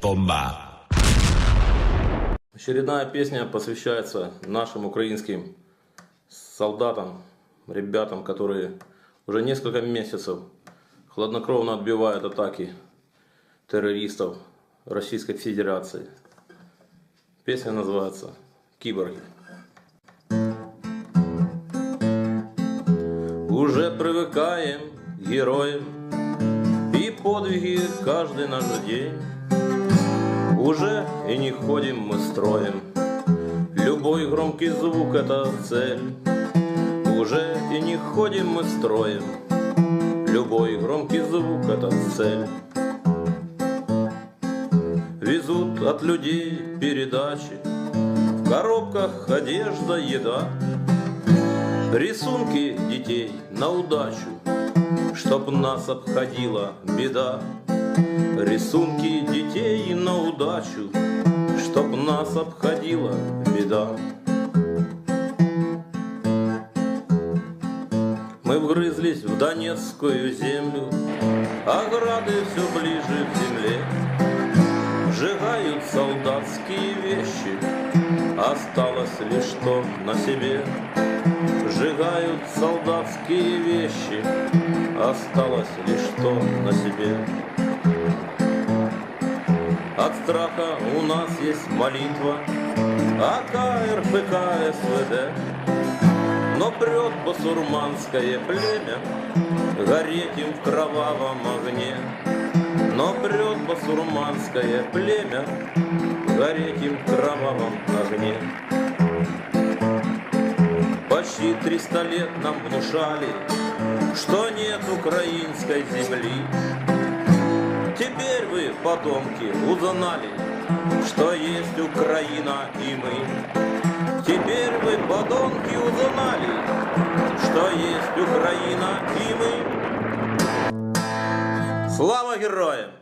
Бомба. Очередная песня посвящается нашим украинским солдатам, ребятам, которые уже несколько месяцев хладнокровно отбивают атаки террористов Российской Федерации. Песня называется «Киборги». Уже привыкаем героям подвиги каждый наш день. Уже и не ходим мы строем. Любой громкий звук это цель. Уже и не ходим мы строем. Любой громкий звук это цель. Везут от людей передачи. В коробках одежда, еда. Рисунки детей на удачу, Чтоб нас обходила беда. Рисунки детей на удачу, Чтоб нас обходила беда. Мы вгрызлись в Донецкую землю, Ограды все ближе к земле. Сжигают солдатские вещи, Осталось лишь что на себе. Сжигают солдатские вещи, Осталось лишь что на себе. От страха у нас есть молитва, АК, РПК, СВД. Но прет басурманское племя Гореть им в кровавом огне. Но прет басурманское племя Гореть им в кровавом огне. Почти триста лет нам внушали, Что нет украинской земли. Теперь вы, потомки, узнали, Что есть Украина и мы. Теперь вы, подонки, узнали, Что есть Украина и мы. Слава героям!